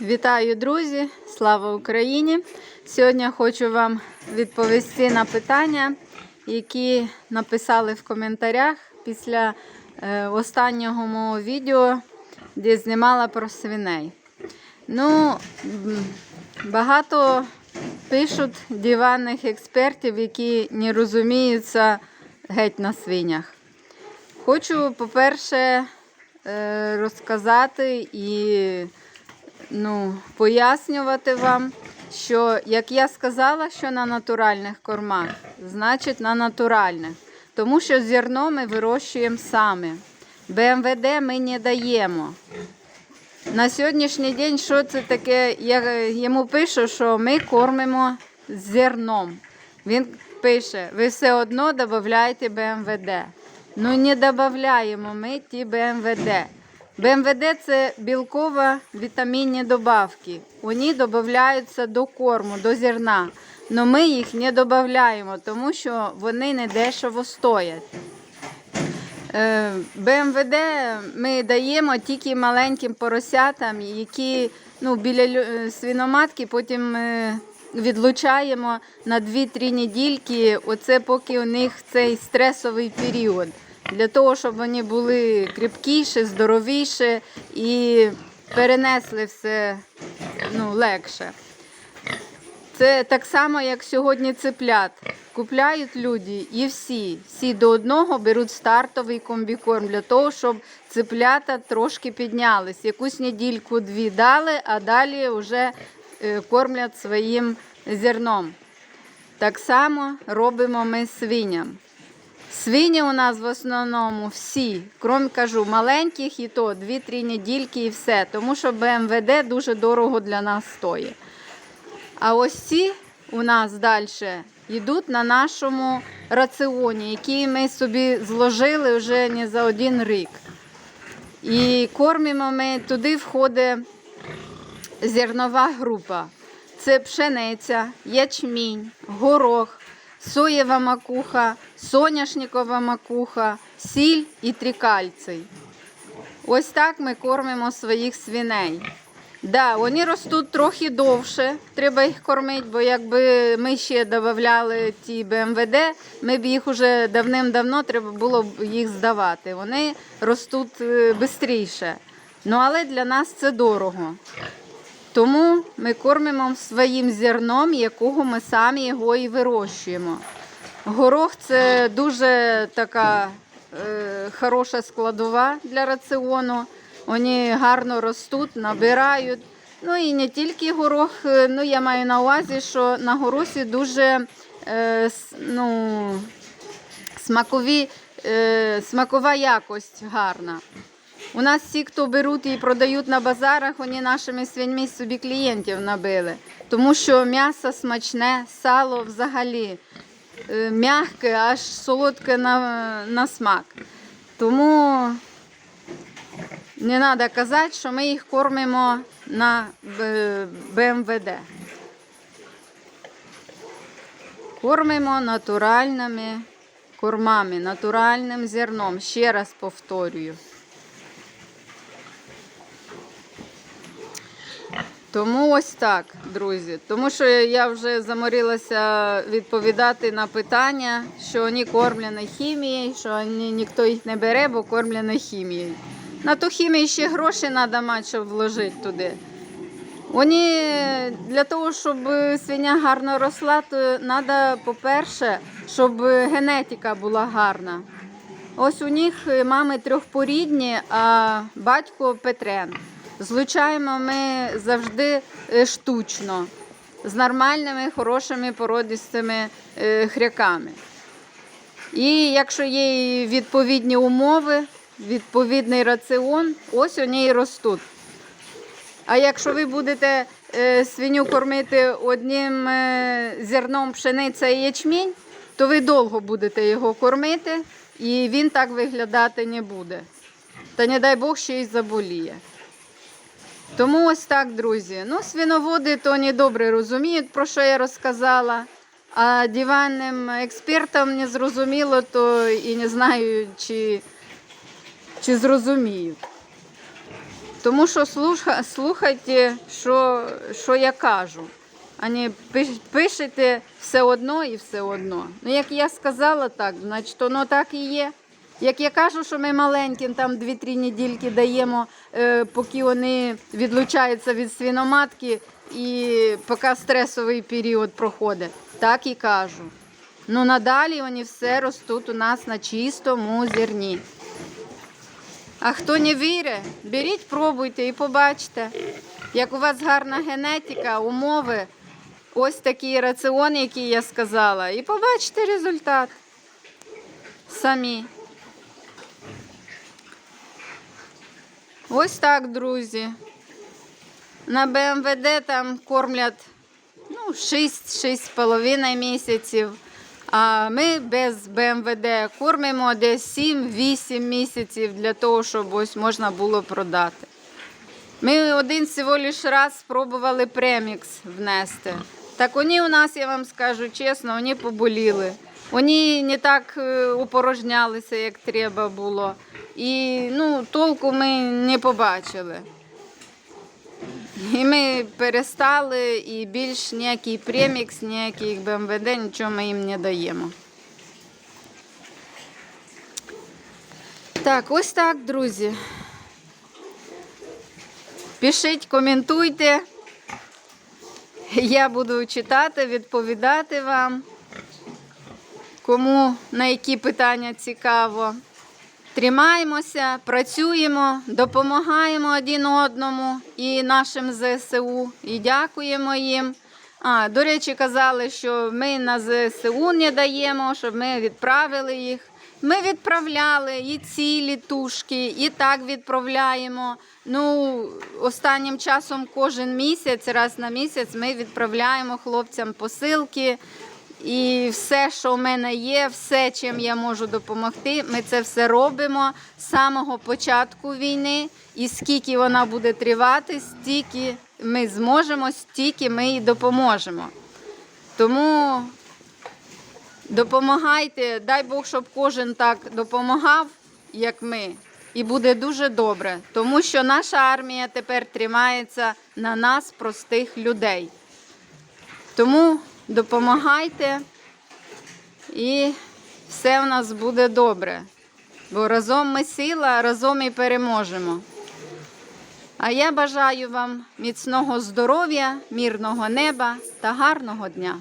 Вітаю, друзі! Слава Україні! Сьогодні хочу вам відповісти на питання, які написали в коментарях після е, останнього мого відео, де знімала про свиней. Ну, багато пишуть диванних експертів, які не розуміються геть на свинях. Хочу, по-перше, е, розказати і ну, пояснювати вам, що як я сказала, що на натуральних кормах, значить на натуральних. Тому що зерно ми вирощуємо самі. БМВД ми не даємо. На сьогоднішній день, що це таке? Я йому пишу, що ми кормимо зерном. Він пише: ви все одно додаєте БМВД. Ну не додаємо ми ті БМВД. БМВД це білково вітамінні добавки. Вони додаються до корму, до зерна. Але ми їх не додаємо, тому що вони не дешево стоять. Е, БМВД ми даємо тільки маленьким поросятам, які ну, біля е, свиноматки потім е, відлучаємо на 2-3 недільки, оце поки у них цей стресовий період. Для того, щоб вони були кріпкіші, здоровіші і перенесли все ну, легше. Це так само, як сьогодні цеплят. Купляють люди і всі, всі до одного беруть стартовий комбікорм для того, щоб цеплята трошки піднялись. Якусь недільку-дві дали, а далі вже е, кормлять своїм зерном. Так само робимо ми свиням. Свині у нас в основному всі, крім кажу, маленьких і то 2-3 недільки і все, тому що БМВД дуже дорого для нас стоїть. А ось ці у нас далі йдуть на нашому раціоні, який ми собі зложили вже не за один рік. І кормимо ми, туди входить зернова група. Це пшениця, ячмінь, горох, соєва макуха, соняшникова макуха, сіль і трикальций. Ось так ми кормимо своїх свиней. Да, вони ростуть трохи довше, треба їх кормити, бо якби ми ще додавали ті БМВД, ми б їх уже давним-давно треба було б їх здавати. Вони ростуть швидше. Ну але для нас це дорого. Тому ми кормимо своїм зерном, якого ми самі його і вирощуємо. Горох це дуже така е, хороша складова для раціону. Вони гарно ростуть, набирають. Ну і не тільки горох, е, ну я маю на увазі, що на горосі дуже е, ну, смакові, е, смакова якость гарна. У нас всі, хто беруть і продають на базарах, вони нашими свиньми собі клієнтів набили. Тому що м'ясо смачне, сало взагалі е, м'яке, аж солодке на, на смак. Тому не треба казати, що ми їх кормимо на БМВД. Кормимо натуральними кормами, натуральним зерном. Ще раз повторюю. Тому ось так, друзі. Тому що я вже заморилася відповідати на питання, що вони кормлені хімією, що вони, ніхто їх не бере, бо кормлені хімією. На ту хімію ще гроші треба мати, щоб вложити туди. Вони для того, щоб свиня гарно росла, то треба, по-перше, щоб генетика була гарна. Ось у них мами трьохпорідні, а батько Петрен. Злучаємо ми завжди е, штучно, з нормальними, хорошими породистими е, хряками. І якщо є відповідні умови, відповідний раціон, ось вони і ростуть. А якщо ви будете е, свиню кормити одним зерном пшениця і ячмінь, то ви довго будете його кормити, і він так виглядати не буде. Та не дай Бог ще й заболіє. Тому ось так, друзі. Ну, свиноводи то не добре розуміють, про що я розказала. А диванним експертам не зрозуміло, то і не знаю, чи, чи зрозуміють. Тому що слуха, слухайте, що, що я кажу, а не пишете все одно і все одно. Ну, як я сказала так, значить воно так і є. Як я кажу, що ми маленьким там 2-3 недільки даємо, е, поки вони відлучаються від свиноматки і поки стресовий період проходить, так і кажу. Ну надалі вони все ростуть у нас на чистому зерні. А хто не вірить, беріть, пробуйте і побачите, як у вас гарна генетика, умови, ось такий раціон, який я сказала, і побачите результат самі. Ось так, друзі. На БМВД там кормлять ну, 6-6,5 місяців. А ми без БМВД кормимо десь 7-8 місяців для того, щоб ось можна було продати. Ми один всього лиш раз спробували премікс внести. Так вони у нас, я вам скажу чесно, вони поболіли. Вони не так е, упорожнялися, як треба було. І ну, толку ми не побачили. І ми перестали, і більш ніякий премікс, ніякий БМВД, нічого ми їм не даємо. Так, ось так, друзі. Пишіть, коментуйте. Я буду читати, відповідати вам. Кому на які питання цікаво. Тримаємося, працюємо, допомагаємо один одному і нашим ЗСУ, і дякуємо їм. А, до речі, казали, що ми на ЗСУ не даємо, щоб ми відправили їх. Ми відправляли і ці літушки, і так відправляємо. Ну, останнім часом кожен місяць, раз на місяць, ми відправляємо хлопцям посилки. І все, що в мене є, все, чим я можу допомогти, ми це все робимо з самого початку війни. І скільки вона буде тривати, стільки ми зможемо, стільки ми і допоможемо. Тому допомагайте, дай Бог, щоб кожен так допомагав, як ми. І буде дуже добре, тому що наша армія тепер тримається на нас, простих людей. Тому допомагайте, і все в нас буде добре. Бо разом ми сила, разом і переможемо. А я бажаю вам міцного здоров'я, мирного неба та гарного дня.